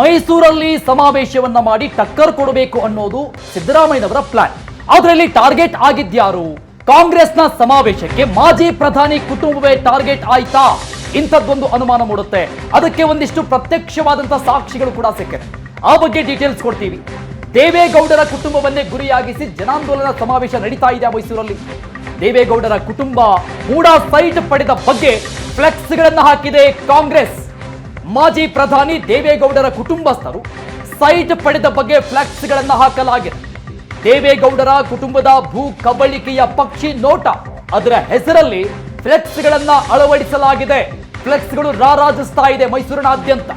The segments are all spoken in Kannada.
ಮೈಸೂರಲ್ಲಿ ಸಮಾವೇಶವನ್ನ ಮಾಡಿ ಟಕ್ಕರ್ ಕೊಡಬೇಕು ಅನ್ನೋದು ಸಿದ್ದರಾಮಯ್ಯನವರ ಪ್ಲಾನ್ ಅದರಲ್ಲಿ ಟಾರ್ಗೆಟ್ ಆಗಿದ್ಯಾರು? ಕಾಂಗ್ರೆಸ್ನ ಸಮಾವೇಶಕ್ಕೆ ಮಾಜಿ ಪ್ರಧಾನಿ ಕುಟುಂಬವೇ ಟಾರ್ಗೆಟ್ ಆಯ್ತಾ? ಇಂಥದ್ದೊಂದು ಅನುಮಾನ ಮೂಡುತ್ತೆ. ಅದಕ್ಕೆ ಒಂದಿಷ್ಟು ಪ್ರತ್ಯಕ್ಷವಾದಂತಹ ಸಾಕ್ಷಿಗಳು ಕೂಡ ಸಿಕ್ಕಿದೆ. ಆ ಬಗ್ಗೆ ಡೀಟೇಲ್ಸ್ ಕೊಡ್ತೀವಿ. ದೇವೇಗೌಡರ ಕುಟುಂಬವನ್ನೇ ಗುರಿಯಾಗಿಸಿ ಜನಾಂದೋಲನ ಸಮಾವೇಶ ನಡೀತಾ ಇದೆ ಮೈಸೂರಲ್ಲಿ. ದೇವೇಗೌಡರ ಕುಟುಂಬ ಮೂಡ ಸೈಟ್ ಪಡೆದ ಬಗ್ಗೆ ಫ್ಲೆಕ್ಸ್ಗಳನ್ನು ಹಾಕಿದೆ ಕಾಂಗ್ರೆಸ್. ಮಾಜಿ ಪ್ರಧಾನಿ ದೇವೇಗೌಡರ ಕುಟುಂಬಸ್ಥರು ಸೈಟ್ ಪಡೆದ ಬಗ್ಗೆ ಫ್ಲೆಕ್ಸ್ಗಳನ್ನು ಹಾಕಲಾಗಿದೆ. ದೇವೇಗೌಡರ ಕುಟುಂಬದ ಭೂ ಕಬಳಿಕೆಯ ಪಕ್ಷಿ ನೋಟ ಅದರ ಹೆಸರಲ್ಲಿ ಫ್ಲೆಕ್ಸ್ಗಳನ್ನ ಅಳವಡಿಸಲಾಗಿದೆ. ಫ್ಲೆಕ್ಸ್ಗಳು ರಾರಾಜಿಸ್ತಾ ಇದೆ ಮೈಸೂರಿನಾದ್ಯಂತ.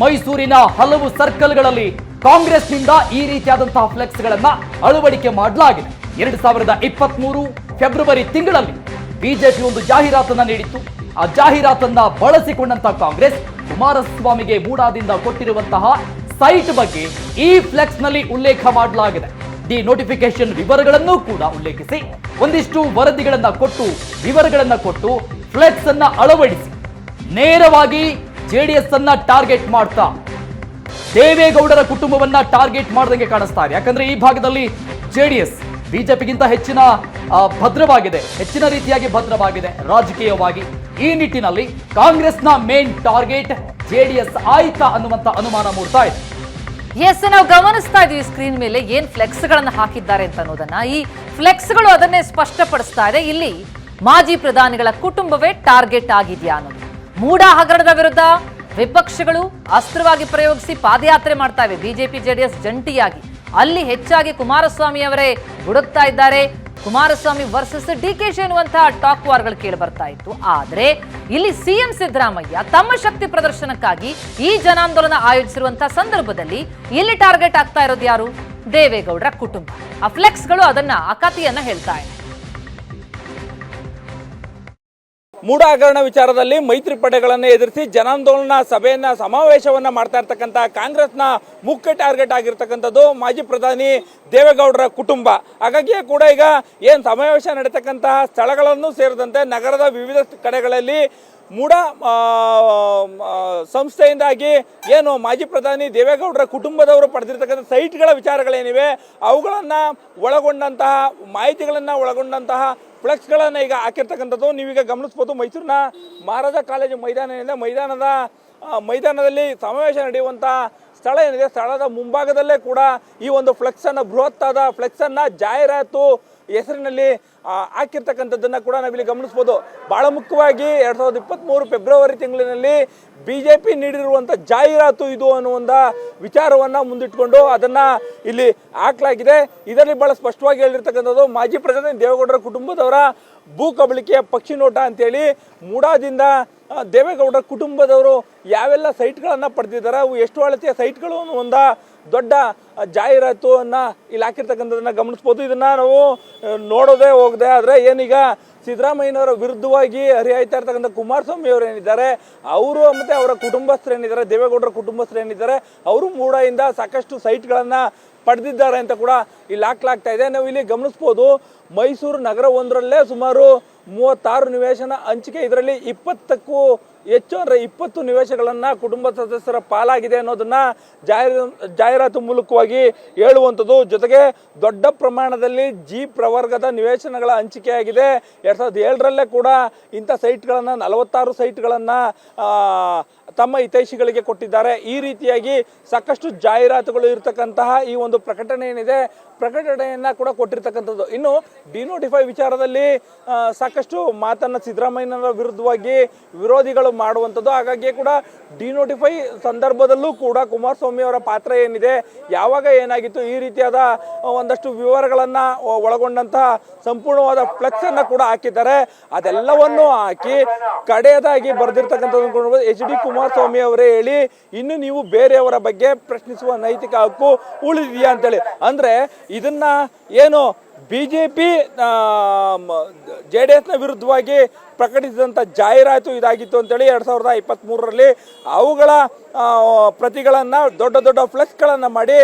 ಮೈಸೂರಿನ ಹಲವು ಸರ್ಕಲ್ಗಳಲ್ಲಿ ಕಾಂಗ್ರೆಸ್ನಿಂದ ಈ ರೀತಿಯಾದಂತಹ ಫ್ಲೆಕ್ಸ್ಗಳನ್ನ ಅಳವಡಿಕೆ ಮಾಡಲಾಗಿದೆ. ಎರಡು ಸಾವಿರದ ಇಪ್ಪತ್ತ್ ಮೂರು ಫೆಬ್ರವರಿ ತಿಂಗಳಲ್ಲಿ ಬಿಜೆಪಿ ಒಂದು ಜಾಹೀರಾತನ್ನ ನೀಡಿತ್ತು. ಆ ಜಾಹೀರಾತನ್ನ ಬಳಸಿಕೊಂಡಂತಹ ಕಾಂಗ್ರೆಸ್ ಕುಮಾರಸ್ವಾಮಿಗೆ ಮೂಡಾದಿಂದ ಕೊಟ್ಟಿರುವಂತಹ ಸೈಟ್ ಬಗ್ಗೆ ಈ ಫ್ಲೆಕ್ಸ್ನಲ್ಲಿ ಉಲ್ಲೇಖ ಮಾಡಲಾಗಿದೆ. ಡಿ ನೋಟಿಫಿಕೇಶನ್ ವಿವರಗಳನ್ನು ಕೂಡ ಉಲ್ಲೇಖಿಸಿ, ಒಂದಿಷ್ಟು ವರದಿಗಳನ್ನ ಕೊಟ್ಟು, ವಿವರಗಳನ್ನ ಕೊಟ್ಟು ಫ್ಲೆಕ್ಸ್ ಅನ್ನ ಅಳವಡಿಸಿ, ನೇರವಾಗಿ ಜೆಡಿಎಸ್ ಅನ್ನ ಟಾರ್ಗೆಟ್ ಮಾಡ್ತಾ, ದೇವೇಗೌಡರ ಕುಟುಂಬವನ್ನ ಟಾರ್ಗೆಟ್ ಮಾಡದಂಗೆ ಕಾಣಿಸ್ತಾ ಇದೆ. ಯಾಕಂದ್ರೆ ಈ ಭಾಗದಲ್ಲಿ ಜೆಡಿಎಸ್ ಬಿಜೆಪಿಗಿಂತ ಹೆಚ್ಚಿನ ಭದ್ರವಾಗಿದೆ. ಹೆಚ್ಚಿನ ರೀತಿಯಾಗಿ ಭದ್ರವಾಗಿದೆ. ರಾಜಕೀಯವಾಗಿ ಈ ನಿಟ್ಟಿನಲ್ಲಿ ಕಾಂಗ್ರೆಸ್ನ ಮೇನ್ ಟಾರ್ಗೆಟ್ ಜೆಡಿಎಸ್ ಆಯ್ತಾ ಅನ್ನುವಂತ ಅನುಮಾನ ಮೂಡ್ತಾ ಇದೆ. ಎಸ್ ನಾವು ಗಮನಿಸ್ತಾ ಇದೀವಿ ಸ್ಕ್ರೀನ್ ಮೇಲೆ ಏನ್ ಫ್ಲೆಕ್ಸ್ ಗಳನ್ನ ಹಾಕಿದ್ದಾರೆ ಅಂತ ಅನ್ನೋದನ್ನ. ಈ ಫ್ಲೆಕ್ಸ್ಗಳು ಅದನ್ನೇ ಸ್ಪಷ್ಟಪಡಿಸ್ತಾ ಇದೆ. ಇಲ್ಲಿ ಮಾಜಿ ಪ್ರಧಾನಿಗಳ ಕುಟುಂಬವೇ ಟಾರ್ಗೆಟ್ ಆಗಿದೆಯಾ ಅನ್ನೋದು. ಮೂಡ ಹಗರಣದ ವಿರುದ್ಧ ವಿಪಕ್ಷಗಳು ಅಸ್ತ್ರವಾಗಿ ಪ್ರಯೋಗಿಸಿ ಪಾದಯಾತ್ರೆ ಮಾಡ್ತಾ ಇವೆ. ಬಿಜೆಪಿ, ಜೆಡಿಎಸ್ ಜಂಟಿಯಾಗಿ. ಅಲ್ಲಿ ಹೆಚ್ಚಾಗಿ ಕುಮಾರಸ್ವಾಮಿ ಅವರೇ ಹುಡುಕ್ತಾ ಇದ್ದಾರೆ. Kumaraswamy versus D K Shi ಅನ್ನುವಂತಹ ಟಾಕ್ ವಾರ್ಗಳು ಕೇಳಿ ಬರ್ತಾ ಇತ್ತು. ಆದರೆ ಇಲ್ಲಿ ಸಿಎಂ ಸಿದ್ದರಾಮಯ್ಯ ತಮ್ಮ ಶಕ್ತಿ ಪ್ರದರ್ಶನಕ್ಕಾಗಿ ಈ ಜನಾಂದೋಲನ ಆಯೋಜಿಸಿರುವಂತಹ ಸಂದರ್ಭದಲ್ಲಿ ಇಲ್ಲಿ ಟಾರ್ಗೆಟ್ ಆಗ್ತಾ ಇರೋದು ಯಾರು? ದೇವೇಗೌಡರ ಕುಟುಂಬ. ಆ ಫ್ಲೆಕ್ಸ್ಗಳು ಅದನ್ನ ಆ ಕಥೆಯನ್ನ ಹೇಳ್ತಾ ಇದೆ ಹಗರಣ ವಿಚಾರದಲ್ಲಿ ಮೈತ್ರಿ ಪಡೆಗಳನ್ನು ಎದುರಿಸಿ ಜನಾಂದೋಲನ ಸಭೆಯನ್ನ ಸಮಾವೇಶವನ್ನ ಮಾಡ್ತಾ ಇರ್ತಕ್ಕಂಥ ಕಾಂಗ್ರೆಸ್ನ ಮುಖ್ಯ ಟಾರ್ಗೆಟ್ ಆಗಿರ್ತಕ್ಕಂಥದ್ದು ಮಾಜಿ ಪ್ರಧಾನಿ ದೇವೇಗೌಡರ ಕುಟುಂಬ. ಹಾಗಾಗಿಯೇ ಕೂಡ ಈಗ ಏನು ಸಮಾವೇಶ ನಡೀತಕ್ಕಂತಹ ಸ್ಥಳಗಳನ್ನು ಸೇರಿದಂತೆ ನಗರದ ವಿವಿಧ ಕಡೆಗಳಲ್ಲಿ ಮೂಡ ಸಂಸ್ಥೆಯಿಂದಾಗಿ ಏನು ಮಾಜಿ ಪ್ರಧಾನಿ ದೇವೇಗೌಡರ ಕುಟುಂಬದವರು ಪಡೆದಿರ್ತಕ್ಕಂಥ ಸೈಟ್ಗಳ ವಿಚಾರಗಳೇನಿವೆ, ಅವುಗಳನ್ನು ಒಳಗೊಂಡಂತಹ ಮಾಹಿತಿಗಳನ್ನು ಒಳಗೊಂಡಂತಹ ಫ್ಲೆಕ್ಸ್ಗಳನ್ನು ಈಗ ಹಾಕಿರ್ತಕ್ಕಂಥದ್ದು ನೀವೀಗ ಗಮನಿಸ್ಬೋದು ಮೈಸೂರಿನ ಮಹಾರಾಜ ಕಾಲೇಜು ಮೈದಾನದಿಂದ ಮೈದಾನದ ಮೈದಾನದಲ್ಲಿ ಸಮಾವೇಶ ನಡೆಯುವಂಥ ಸ್ಥಳ ಏನಿದೆ, ಸ್ಥಳದ ಮುಂಭಾಗದಲ್ಲೇ ಕೂಡ ಈ ಒಂದು ಫ್ಲೆಕ್ಸನ್ನು ಬೃಹತ್ತಾದ ಫ್ಲೆಕ್ಸನ್ನು ಜಾಹೀರಾತು ಹೆಸರಿನಲ್ಲಿ ಹಾಕಿರ್ತಕ್ಕಂಥದ್ದನ್ನ ಕೂಡ ನಾವಿಲ್ಲಿ ಗಮನಿಸ್ಬೋದು. ಭಾಳ ಮುಖ್ಯವಾಗಿ ಎರಡು ಸಾವಿರದ ಇಪ್ಪತ್ತ್ಮೂರು ಫೆಬ್ರವರಿ ತಿಂಗಳಿನಲ್ಲಿ ಬಿ ಜೆ ಪಿ ನೀಡಿರುವಂಥ ಜಾಹೀರಾತು ಇದು ಅನ್ನುವಂಥ ವಿಚಾರವನ್ನು ಮುಂದಿಟ್ಕೊಂಡು ಅದನ್ನು ಇಲ್ಲಿ ಹಾಕಲಾಗಿದೆ. ಇದರಲ್ಲಿ ಭಾಳ ಸ್ಪಷ್ಟವಾಗಿ ಹೇಳಿರ್ತಕ್ಕಂಥದ್ದು ಮಾಜಿ ಪ್ರಧಾನಿ ದೇವೇಗೌಡರ ಕುಟುಂಬದವರ ಭೂ ಕಬಳಿಕೆಯ ಪಕ್ಷಿ ನೋಟ ಅಂತೇಳಿ ಮೂಡಾದಿಂದ ದೇವೇಗೌಡರ ಕುಟುಂಬದವರು ಯಾವೆಲ್ಲ ಸೈಟ್ಗಳನ್ನು ಪಡೆದಿದ್ದಾರೆ, ಅವು ಎಷ್ಟು ಅಳತೆಯ ಸೈಟ್ಗಳು ಒಂದು ದೊಡ್ಡ ಜಾಹೀರಾತು ಜಾಹೀರಾತನ್ನು ಇಲ್ಲಿ ಹಾಕಿರ್ತಕ್ಕಂಥದ್ದನ್ನು ಗಮನಿಸ್ಬೋದು. ಇದನ್ನು ನಾವು ನೋಡೋದೇ ಹೋಗದೆ ಆದರೆ ಏನೀಗ ಸಿದ್ದರಾಮಯ್ಯನವರ ವಿರುದ್ಧವಾಗಿ ಹರಿಹಾಯ್ತಾ ಇರ್ತಕ್ಕಂಥ ಕುಮಾರಸ್ವಾಮಿ ಅವರು ಏನಿದ್ದಾರೆ, ಅವರು ಮತ್ತು ಅವರ ಕುಟುಂಬಸ್ಥರು ಏನಿದ್ದಾರೆ, ದೇವೇಗೌಡರ ಕುಟುಂಬಸ್ಥರು ಏನಿದ್ದಾರೆ, ಅವರು ಮೂಡಯಿಂದ ಸಾಕಷ್ಟು ಸೈಟ್ಗಳನ್ನು ಪಡೆದಿದ್ದಾರೆ ಅಂತ ಕೂಡ ಇಲ್ಲಿ ಹಾಕ್ಲಾಗ್ತಾ ಇದೆ. ನಾವು ಇಲ್ಲಿ ಗಮನಿಸ್ಬೋದು, ಮೈಸೂರು ನಗರ ಒಂದರಲ್ಲೇ ಸುಮಾರು ಮೂವತ್ತಾರು ನಿವೇಶನ ಹಂಚಿಕೆ. ಇದರಲ್ಲಿ ಇಪ್ಪತ್ತಕ್ಕೂ ಹೆಚ್ಚು, ಅಂದರೆ ಇಪ್ಪತ್ತು ನಿವೇಶಗಳನ್ನು ಕುಟುಂಬ ಸದಸ್ಯರ ಪಾಲಾಗಿದೆ ಅನ್ನೋದನ್ನ ಜಾಹೀರ, ಜಾಹೀರಾತು ಮೂಲಕವಾಗಿ ಹೇಳುವಂಥದ್ದು. ಜೊತೆಗೆ ದೊಡ್ಡ ಪ್ರಮಾಣದಲ್ಲಿ ಜಿ ಪ್ರವರ್ಗದ ನಿವೇಶನಗಳ ಹಂಚಿಕೆಯಾಗಿದೆ. ಎರಡು ಸಾವಿರದ ಏಳರಲ್ಲೇ ಕೂಡ ಇಂಥ ಸೈಟ್ಗಳನ್ನು, ನಲವತ್ತಾರು ಸೈಟ್ಗಳನ್ನು ತಮ್ಮ ಹಿತೈಷಿಗಳಿಗೆ ಕೊಟ್ಟಿದ್ದಾರೆ. ಈ ರೀತಿಯಾಗಿ ಸಾಕಷ್ಟು ಜಾಹೀರಾತುಗಳು ಇರತಕ್ಕಂತಹ ಈ ಒಂದು ಪ್ರಕಟಣೆ ಏನಿದೆ ಪ್ರಕಟಣೆಯನ್ನ ಕೂಡ ಕೊಟ್ಟಿರ್ತಕ್ಕಂಥದ್ದು. ಇನ್ನು ಡಿನೋಟಿಫೈ ವಿಚಾರದಲ್ಲಿ ಸಾಕಷ್ಟು ಮಾತನ್ನ ಸಿದ್ದರಾಮಯ್ಯನವರ ವಿರುದ್ಧವಾಗಿ ವಿರೋಧಿಗಳು ಮಾಡುವಂಥದ್ದು. ಹಾಗಾಗಿ ಕೂಡ ಡಿನೋಟಿಫೈ ಸಂದರ್ಭದಲ್ಲೂ ಕೂಡ ಕುಮಾರಸ್ವಾಮಿ ಅವರ ಪಾತ್ರ ಏನಿದೆ, ಯಾವಾಗ ಏನಾಗಿತ್ತು, ಈ ರೀತಿಯಾದ ಒಂದಷ್ಟು ವಿವರಗಳನ್ನು ಒಳಗೊಂಡಂತಹ ಸಂಪೂರ್ಣವಾದ ಫ್ಲೆಕ್ಸ್ ಕೂಡ ಹಾಕಿದ್ದಾರೆ. ಅದೆಲ್ಲವನ್ನು ಹಾಕಿ ಕಡೆಯದಾಗಿ ಬರೆದಿರ್ತಕ್ಕಂಥದ್ದು ಎಚ್ ಡಿ ಕುಮಾರಸ್ವಾಮಿ ಅವರೇ ಹೇಳಿ, ಇನ್ನು ನೀವು ಬೇರೆಯವರ ಬಗ್ಗೆ ಪ್ರಶ್ನಿಸುವ ನೈತಿಕ ಹಕ್ಕು ಉಳಿದಿದೆಯಾ ಅಂತೇಳಿ. ಅಂದ್ರೆ ಇದನ್ನ ಏನು B J P J D ಎಸ್ನ ವಿರುದ್ಧವಾಗಿ ಪ್ರಕಟಿಸಿದಂಥ ಜಾಹೀರಾತು ಇದಾಗಿತ್ತು ಅಂತೇಳಿ ಎರಡು ಸಾವಿರದ ಇಪ್ಪತ್ತ್ಮೂರರಲ್ಲಿ ಅವುಗಳ ಪ್ರತಿಗಳನ್ನು, ದೊಡ್ಡ ದೊಡ್ಡ ಫ್ಲೆಕ್ಸ್ಗಳನ್ನು ಮಾಡಿ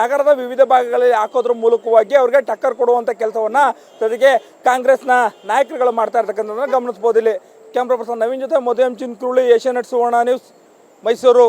ನಗರದ ವಿವಿಧ ಭಾಗಗಳಲ್ಲಿ ಹಾಕೋದ್ರ ಮೂಲಕವಾಗಿ ಅವ್ರಿಗೆ ಟಕ್ಕರ್ ಕೊಡುವಂಥ ಕೆಲಸವನ್ನು ಜೊತೆಗೆ ಕಾಂಗ್ರೆಸ್ನ ನಾಯಕರುಗಳು ಮಾಡ್ತಾ ಇರ್ತಕ್ಕಂಥದ್ದನ್ನು ಗಮನಿಸ್ಬೋದು. ಇಲ್ಲಿ ಕ್ಯಾಮ್ರಾ ಪರ್ಸನ್ ನವೀನ್ ಜೊತೆ M Chinkuruli Asianet Suvarna news, Mysuru.